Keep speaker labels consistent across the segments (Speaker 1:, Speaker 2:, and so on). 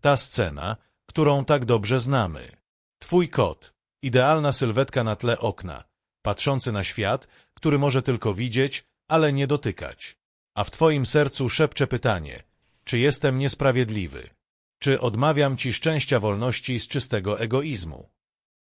Speaker 1: Ta scena, którą tak dobrze znamy. Twój kot, idealna sylwetka na tle okna, patrzący na świat, który może tylko widzieć, ale nie dotykać. A w twoim sercu szepcze pytanie, czy jestem niesprawiedliwy? Czy odmawiam ci szczęścia wolności z czystego egoizmu?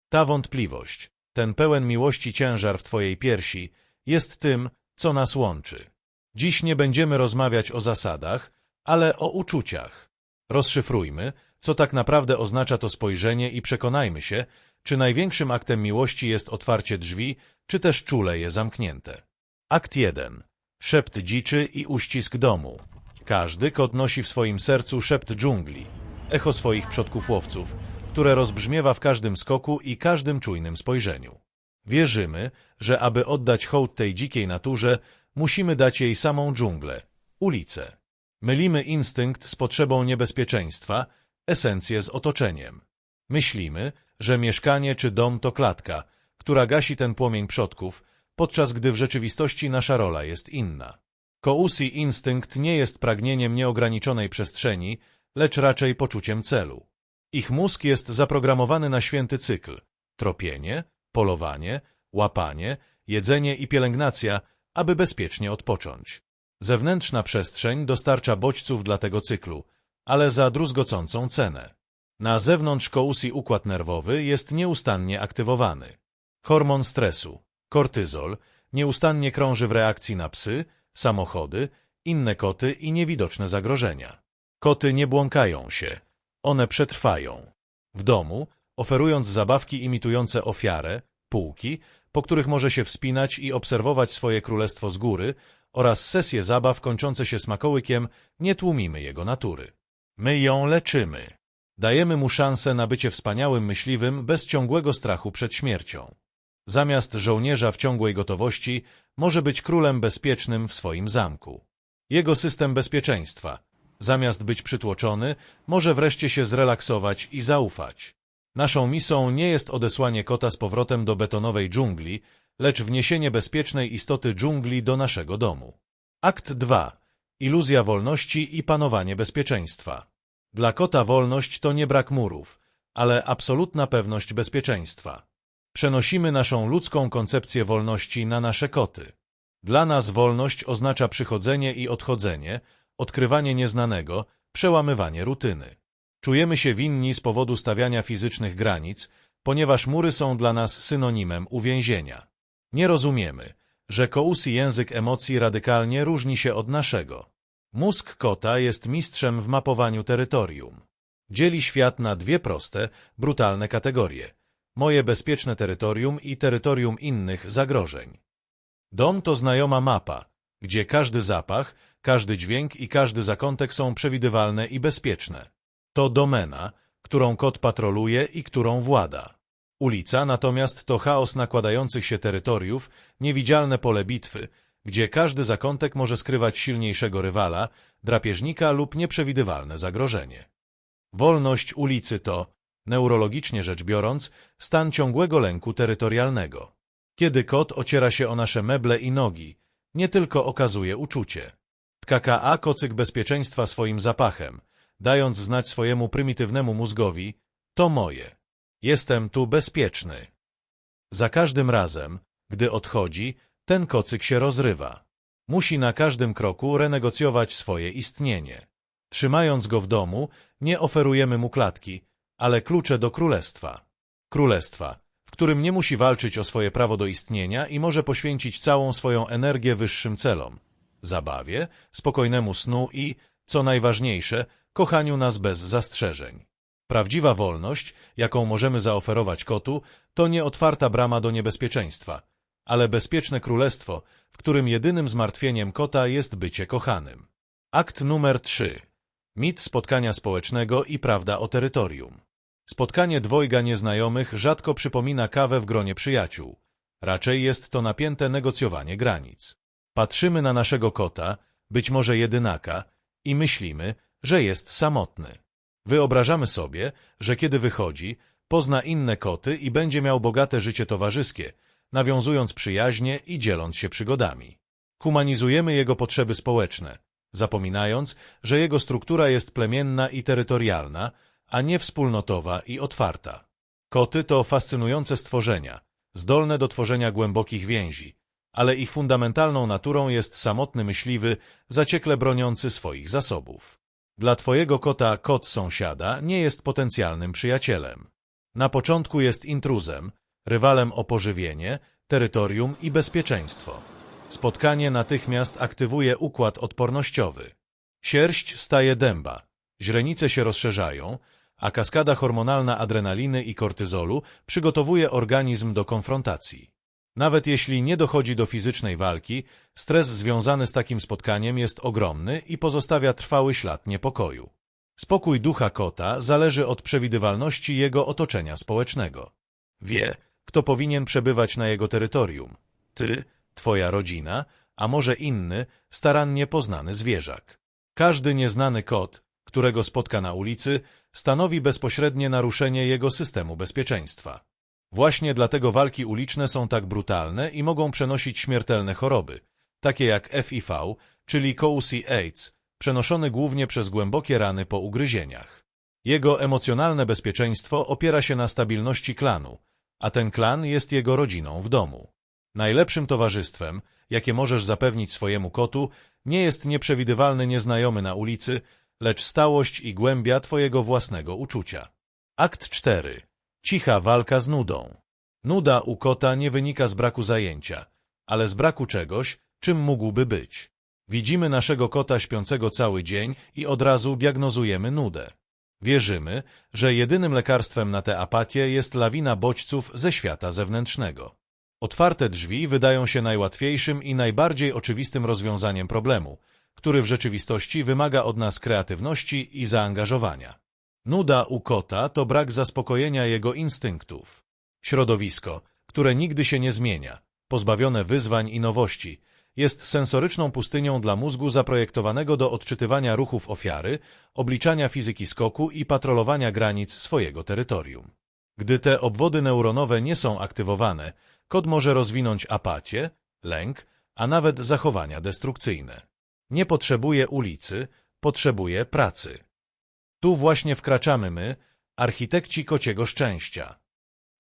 Speaker 1: Ta wątpliwość, ten pełen miłości ciężar w twojej piersi, jest tym, co nas łączy. Dziś nie będziemy rozmawiać o zasadach, ale o uczuciach. Rozszyfrujmy, co tak naprawdę oznacza to spojrzenie i przekonajmy się, czy największym aktem miłości jest otwarcie drzwi, czy też czule je zamknięte. Akt 1. Szept dziczy i uścisk domu. Każdy kot nosi w swoim sercu szept dżungli, echo swoich przodków łowców, które rozbrzmiewa w każdym skoku i każdym czujnym spojrzeniu. Wierzymy, że aby oddać hołd tej dzikiej naturze, musimy dać jej samą dżunglę, ulicę. Mylimy instynkt z potrzebą niebezpieczeństwa, esencję z otoczeniem. Myślimy, że mieszkanie czy dom to klatka, która gasi ten płomień przodków, podczas gdy w rzeczywistości nasza rola jest inna. Kousi instynkt nie jest pragnieniem nieograniczonej przestrzeni, lecz raczej poczuciem celu. Ich mózg jest zaprogramowany na święty cykl – tropienie, polowanie, łapanie, jedzenie i pielęgnacja, aby bezpiecznie odpocząć. Zewnętrzna przestrzeń dostarcza bodźców dla tego cyklu, ale za druzgocącą cenę. Na zewnątrz kousi układ nerwowy jest nieustannie aktywowany. Hormon stresu, kortyzol, nieustannie krąży w reakcji na psy, samochody, inne koty i niewidoczne zagrożenia. Koty nie błąkają się, one przetrwają. W domu, oferując zabawki imitujące ofiarę, półki, po których może się wspinać i obserwować swoje królestwo z góry, oraz sesje zabaw kończące się smakołykiem, nie tłumimy jego natury. My ją leczymy. Dajemy mu szansę na bycie wspaniałym myśliwym bez ciągłego strachu przed śmiercią. Zamiast żołnierza w ciągłej gotowości, może być królem bezpiecznym w swoim zamku. Jego system bezpieczeństwa, zamiast być przytłoczony, może wreszcie się zrelaksować i zaufać. Naszą misją nie jest odesłanie kota z powrotem do betonowej dżungli, lecz wniesienie bezpiecznej istoty dżungli do naszego domu. Akt 2. Iluzja wolności i panowanie bezpieczeństwa. Dla kota wolność to nie brak murów, ale absolutna pewność bezpieczeństwa. Przenosimy naszą ludzką koncepcję wolności na nasze koty. Dla nas wolność oznacza przychodzenie i odchodzenie, odkrywanie nieznanego, przełamywanie rutyny. Czujemy się winni z powodu stawiania fizycznych granic, ponieważ mury są dla nas synonimem uwięzienia. Nie rozumiemy, że kousi język emocji radykalnie różni się od naszego. Mózg kota jest mistrzem w mapowaniu terytorium. Dzieli świat na dwie proste, brutalne kategorie. Moje bezpieczne terytorium i terytorium innych zagrożeń. Dom to znajoma mapa, gdzie każdy zapach, każdy dźwięk i każdy zakątek są przewidywalne i bezpieczne. To domena, którą kot patroluje i którą włada. Ulica natomiast to chaos nakładających się terytoriów, niewidzialne pole bitwy, gdzie każdy zakątek może skrywać silniejszego rywala, drapieżnika lub nieprzewidywalne zagrożenie. Wolność ulicy to, neurologicznie rzecz biorąc, stan ciągłego lęku terytorialnego. Kiedy kot ociera się o nasze meble i nogi, nie tylko okazuje uczucie. KKA kocyk bezpieczeństwa swoim zapachem, dając znać swojemu prymitywnemu mózgowi, to moje. Jestem tu bezpieczny. Za każdym razem, gdy odchodzi, ten kocyk się rozrywa. Musi na każdym kroku renegocjować swoje istnienie. Trzymając go w domu, nie oferujemy mu klatki, ale klucze do królestwa. Królestwa, w którym nie musi walczyć o swoje prawo do istnienia i może poświęcić całą swoją energię wyższym celom. Zabawie, spokojnemu snu i, co najważniejsze, kochaniu nas bez zastrzeżeń. Prawdziwa wolność, jaką możemy zaoferować kotu, to nie otwarta brama do niebezpieczeństwa, ale bezpieczne królestwo, w którym jedynym zmartwieniem kota jest bycie kochanym. Akt numer 3. Mit spotkania społecznego i prawda o terytorium. Spotkanie dwojga nieznajomych rzadko przypomina kawę w gronie przyjaciół. Raczej jest to napięte negocjowanie granic. Patrzymy na naszego kota, być może jedynaka, i myślimy, że jest samotny. Wyobrażamy sobie, że kiedy wychodzi, pozna inne koty i będzie miał bogate życie towarzyskie, nawiązując przyjaźnie i dzieląc się przygodami. Humanizujemy jego potrzeby społeczne, zapominając, że jego struktura jest plemienna i terytorialna, a nie wspólnotowa i otwarta. Koty to fascynujące stworzenia, zdolne do tworzenia głębokich więzi, ale ich fundamentalną naturą jest samotny myśliwy, zaciekle broniący swoich zasobów. Dla twojego kota kot sąsiada nie jest potencjalnym przyjacielem. Na początku jest intruzem, rywalem o pożywienie, terytorium i bezpieczeństwo. Spotkanie natychmiast aktywuje układ odpornościowy. Sierść staje dęba, źrenice się rozszerzają, a kaskada hormonalna adrenaliny i kortyzolu przygotowuje organizm do konfrontacji. Nawet jeśli nie dochodzi do fizycznej walki, stres związany z takim spotkaniem jest ogromny i pozostawia trwały ślad niepokoju. Spokój ducha kota zależy od przewidywalności jego otoczenia społecznego. Wie, kto powinien przebywać na jego terytorium. Ty, twoja rodzina, a może inny, starannie poznany zwierzak. Każdy nieznany kot, którego spotka na ulicy, stanowi bezpośrednie naruszenie jego systemu bezpieczeństwa. Właśnie dlatego walki uliczne są tak brutalne i mogą przenosić śmiertelne choroby, takie jak FIV, czyli Cousy AIDS, przenoszony głównie przez głębokie rany po ugryzieniach. Jego emocjonalne bezpieczeństwo opiera się na stabilności klanu, a ten klan jest jego rodziną w domu. Najlepszym towarzystwem, jakie możesz zapewnić swojemu kotu, nie jest nieprzewidywalny nieznajomy na ulicy, lecz stałość i głębia twojego własnego uczucia. Akt 4. Cicha walka z nudą. Nuda u kota nie wynika z braku zajęcia, ale z braku czegoś, czym mógłby być. Widzimy naszego kota śpiącego cały dzień i od razu diagnozujemy nudę. Wierzymy, że jedynym lekarstwem na tę apatię jest lawina bodźców ze świata zewnętrznego. Otwarte drzwi wydają się najłatwiejszym i najbardziej oczywistym rozwiązaniem problemu, który w rzeczywistości wymaga od nas kreatywności i zaangażowania. Nuda u kota to brak zaspokojenia jego instynktów. Środowisko, które nigdy się nie zmienia, pozbawione wyzwań i nowości, jest sensoryczną pustynią dla mózgu zaprojektowanego do odczytywania ruchów ofiary, obliczania fizyki skoku i patrolowania granic swojego terytorium. Gdy te obwody neuronowe nie są aktywowane, kot może rozwinąć apatię, lęk, a nawet zachowania destrukcyjne. Nie potrzebuje ulicy, potrzebuje pracy. Tu właśnie wkraczamy my, architekci kociego szczęścia.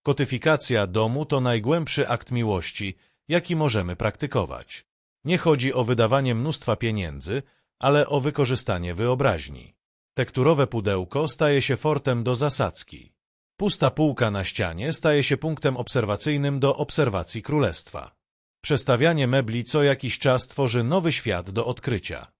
Speaker 1: Kotyfikacja domu to najgłębszy akt miłości, jaki możemy praktykować. Nie chodzi o wydawanie mnóstwa pieniędzy, ale o wykorzystanie wyobraźni. Tekturowe pudełko staje się fortem do zasadzki. Pusta półka na ścianie staje się punktem obserwacyjnym do obserwacji królestwa. Przestawianie mebli co jakiś czas tworzy nowy świat do odkrycia.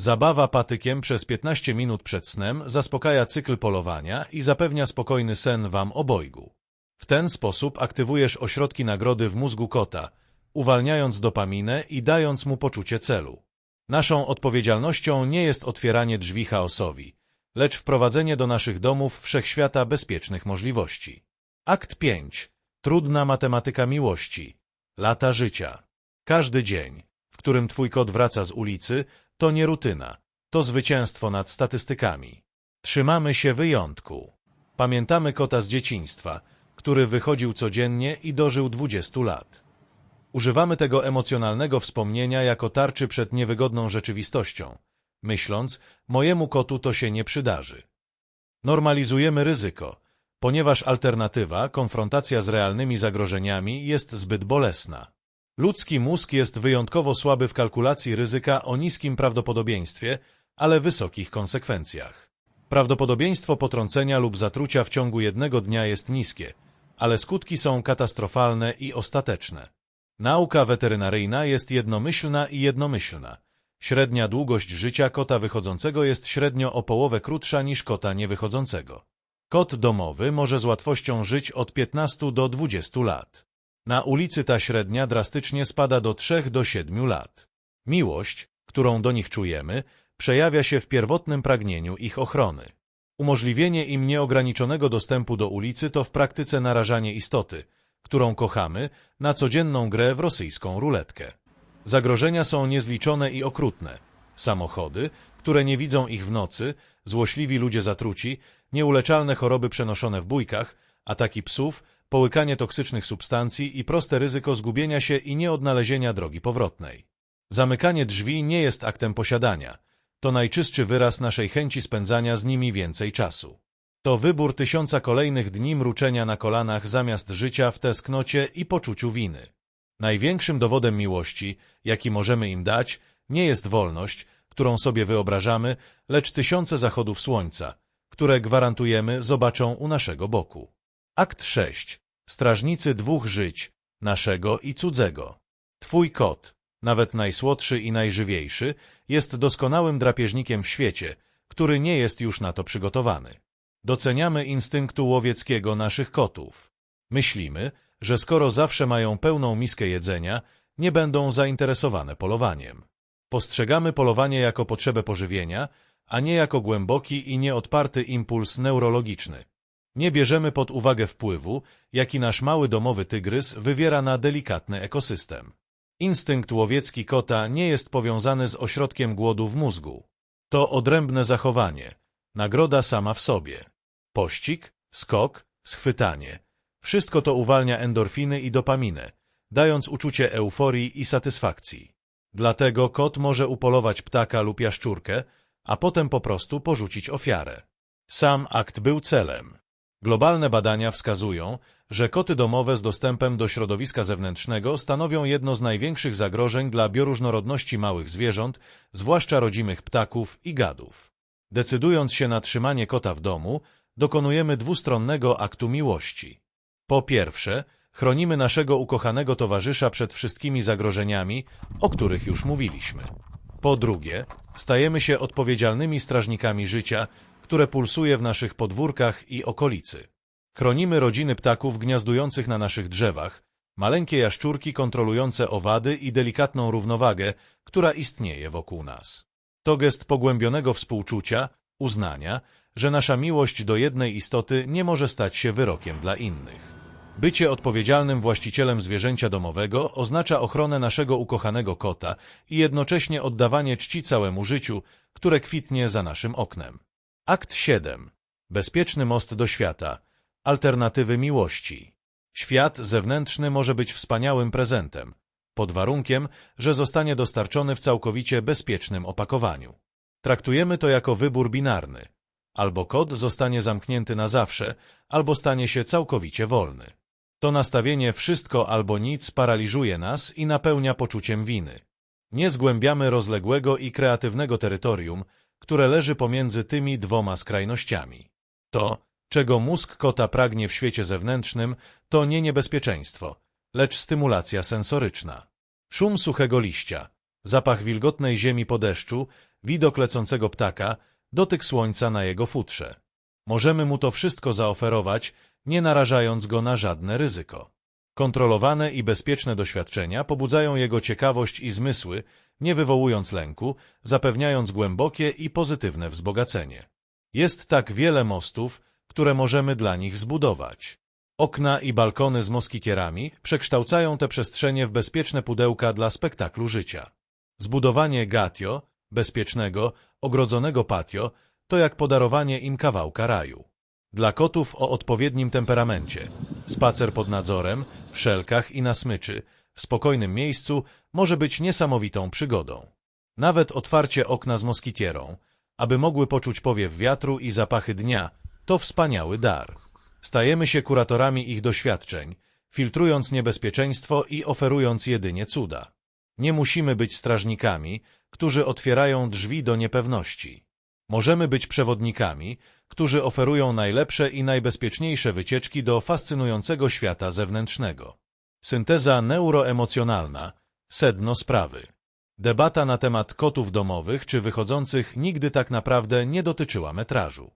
Speaker 1: Zabawa patykiem przez 15 minut przed snem zaspokaja cykl polowania i zapewnia spokojny sen wam obojgu. W ten sposób aktywujesz ośrodki nagrody w mózgu kota, uwalniając dopaminę i dając mu poczucie celu. Naszą odpowiedzialnością nie jest otwieranie drzwi chaosowi, lecz wprowadzenie do naszych domów wszechświata bezpiecznych możliwości. Akt 5. Trudna matematyka miłości. Lata życia. Każdy dzień, w którym twój kot wraca z ulicy, to nie rutyna, to zwycięstwo nad statystykami. Trzymamy się wyjątku. Pamiętamy kota z dzieciństwa, który wychodził codziennie i dożył 20 lat. Używamy tego emocjonalnego wspomnienia jako tarczy przed niewygodną rzeczywistością, myśląc, mojemu kotu to się nie przydarzy. Normalizujemy ryzyko, ponieważ alternatywa, konfrontacja z realnymi zagrożeniami jest zbyt bolesna. Ludzki mózg jest wyjątkowo słaby w kalkulacji ryzyka o niskim prawdopodobieństwie, ale wysokich konsekwencjach. Prawdopodobieństwo potrącenia lub zatrucia w ciągu jednego dnia jest niskie, ale skutki są katastrofalne i ostateczne. Nauka weterynaryjna jest jednomyślna i jednomyślna. Średnia długość życia kota wychodzącego jest średnio o połowę krótsza niż kota niewychodzącego. Kot domowy może z łatwością żyć od 15 do 20 lat. Na ulicy ta średnia drastycznie spada do 3 do 7 lat. Miłość, którą do nich czujemy, przejawia się w pierwotnym pragnieniu ich ochrony. Umożliwienie im nieograniczonego dostępu do ulicy to w praktyce narażanie istoty, którą kochamy, na codzienną grę w rosyjską ruletkę. Zagrożenia są niezliczone i okrutne. Samochody, które nie widzą ich w nocy, złośliwi ludzie zatruci, nieuleczalne choroby przenoszone w bójkach, ataki psów, połykanie toksycznych substancji i proste ryzyko zgubienia się i nieodnalezienia drogi powrotnej. Zamykanie drzwi nie jest aktem posiadania, To najczystszy wyraz naszej chęci spędzania z nimi więcej czasu. To wybór tysiąca kolejnych dni mruczenia na kolanach zamiast życia w tesknocie i poczuciu winy. Największym dowodem miłości, jaki możemy im dać, nie jest wolność, którą sobie wyobrażamy, lecz tysiące zachodów słońca, które gwarantujemy zobaczą u naszego boku. Akt 6. Strażnicy dwóch żyć, naszego i cudzego. Twój kot, nawet najsłodszy i najżywiejszy, jest doskonałym drapieżnikiem w świecie, który nie jest już na to przygotowany. Doceniamy instynktu łowieckiego naszych kotów. Myślimy, że skoro zawsze mają pełną miskę jedzenia, nie będą zainteresowane polowaniem. Postrzegamy polowanie jako potrzebę pożywienia, a nie jako głęboki i nieodparty impuls neurologiczny. Nie bierzemy pod uwagę wpływu, jaki nasz mały domowy tygrys wywiera na delikatny ekosystem. Instynkt łowiecki kota nie jest powiązany z ośrodkiem głodu w mózgu. To odrębne zachowanie, nagroda sama w sobie. Pościg, skok, schwytanie. Wszystko to uwalnia endorfiny i dopaminę, dając uczucie euforii i satysfakcji. Dlatego kot może upolować ptaka lub jaszczurkę, a potem po prostu porzucić ofiarę. Sam akt był celem. Globalne badania wskazują, że koty domowe z dostępem do środowiska zewnętrznego stanowią jedno z największych zagrożeń dla bioróżnorodności małych zwierząt, zwłaszcza rodzimych ptaków i gadów. Decydując się na trzymanie kota w domu, dokonujemy dwustronnego aktu miłości. Po pierwsze, chronimy naszego ukochanego towarzysza przed wszystkimi zagrożeniami, o których już mówiliśmy. Po drugie, stajemy się odpowiedzialnymi strażnikami życia, które pulsuje w naszych podwórkach i okolicy. Chronimy rodziny ptaków gniazdujących na naszych drzewach, maleńkie jaszczurki kontrolujące owady i delikatną równowagę, która istnieje wokół nas. To gest pogłębionego współczucia, uznania, że nasza miłość do jednej istoty nie może stać się wyrokiem dla innych. Bycie odpowiedzialnym właścicielem zwierzęcia domowego oznacza ochronę naszego ukochanego kota i jednocześnie oddawanie czci całemu życiu, które kwitnie za naszym oknem. Akt 7. Bezpieczny most do świata. Alternatywy miłości. Świat zewnętrzny może być wspaniałym prezentem, pod warunkiem, że zostanie dostarczony w całkowicie bezpiecznym opakowaniu. Traktujemy to jako wybór binarny. Albo kod zostanie zamknięty na zawsze, albo stanie się całkowicie wolny. To nastawienie wszystko albo nic paraliżuje nas i napełnia poczuciem winy. Nie zgłębiamy rozległego i kreatywnego terytorium, które leży pomiędzy tymi dwoma skrajnościami. To, czego mózg kota pragnie w świecie zewnętrznym, to nie niebezpieczeństwo, lecz stymulacja sensoryczna. Szum suchego liścia, zapach wilgotnej ziemi po deszczu, widok lecącego ptaka, dotyk słońca na jego futrze. Możemy mu to wszystko zaoferować, nie narażając go na żadne ryzyko. Kontrolowane i bezpieczne doświadczenia pobudzają jego ciekawość i zmysły, nie wywołując lęku, zapewniając głębokie i pozytywne wzbogacenie. Jest tak wiele mostów, które możemy dla nich zbudować. Okna i balkony z moskitierami przekształcają te przestrzenie w bezpieczne pudełka dla spektaklu życia. Zbudowanie gatio, bezpiecznego, ogrodzonego patio, to jak podarowanie im kawałka raju. Dla kotów o odpowiednim temperamencie, spacer pod nadzorem, w szelkach i na smyczy, spokojnym miejscu może być niesamowitą przygodą. Nawet otwarcie okna z moskitierą, aby mogły poczuć powiew wiatru i zapachy dnia, to wspaniały dar. Stajemy się kuratorami ich doświadczeń, filtrując niebezpieczeństwo i oferując jedynie cuda. Nie musimy być strażnikami, którzy otwierają drzwi do niepewności. Możemy być przewodnikami, którzy oferują najlepsze i najbezpieczniejsze wycieczki do fascynującego świata zewnętrznego. Synteza neuroemocjonalna, sedno sprawy. Debata na temat kotów domowych czy wychodzących nigdy tak naprawdę nie dotyczyła metrażu.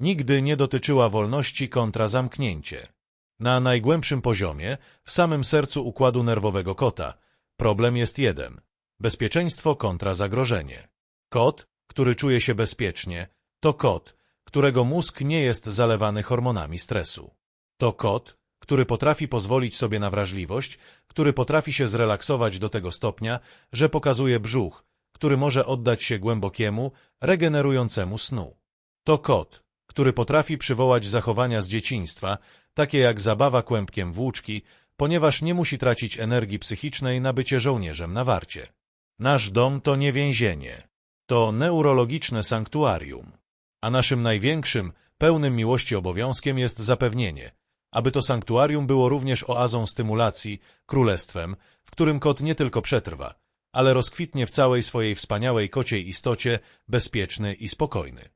Speaker 1: Nigdy nie dotyczyła wolności kontra zamknięcie. Na najgłębszym poziomie, w samym sercu układu nerwowego kota, problem jest jeden – bezpieczeństwo kontra zagrożenie. Kot, który czuje się bezpiecznie, to kot, którego mózg nie jest zalewany hormonami stresu. To kot, który potrafi pozwolić sobie na wrażliwość, który potrafi się zrelaksować do tego stopnia, że pokazuje brzuch, który może oddać się głębokiemu, regenerującemu snu. To kot, który potrafi przywołać zachowania z dzieciństwa, takie jak zabawa kłębkiem włóczki, ponieważ nie musi tracić energii psychicznej na bycie żołnierzem na warcie. Nasz dom to nie więzienie. To neurologiczne sanktuarium. A naszym największym, pełnym miłości obowiązkiem jest zapewnienie, aby to sanktuarium było również oazą stymulacji, królestwem, w którym kot nie tylko przetrwa, ale rozkwitnie w całej swojej wspaniałej kociej istocie, bezpieczny i spokojny.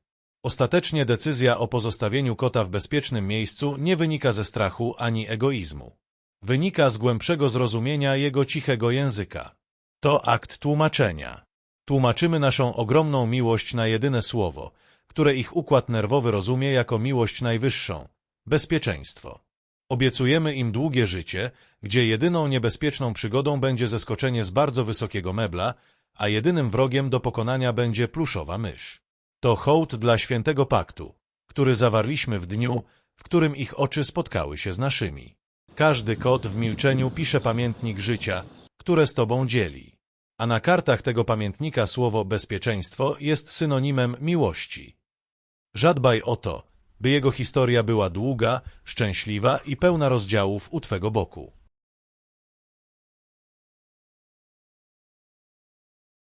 Speaker 1: Ostatecznie decyzja o pozostawieniu kota w bezpiecznym miejscu nie wynika ze strachu ani egoizmu. Wynika z głębszego zrozumienia jego cichego języka. To akt tłumaczenia. Tłumaczymy naszą ogromną miłość na jedyne słowo, które ich układ nerwowy rozumie jako miłość najwyższą bezpieczeństwo. Obiecujemy im długie życie, gdzie jedyną niebezpieczną przygodą będzie zeskoczenie z bardzo wysokiego mebla, a jedynym wrogiem do pokonania będzie pluszowa mysz. To hołd dla świętego paktu, który zawarliśmy w dniu, w którym ich oczy spotkały się z naszymi. Każdy kot w milczeniu pisze pamiętnik życia, które z tobą dzieli. A na kartach tego pamiętnika słowo bezpieczeństwo jest synonimem miłości. Żadbaj o to, by jego historia była długa, szczęśliwa i pełna rozdziałów u twego boku.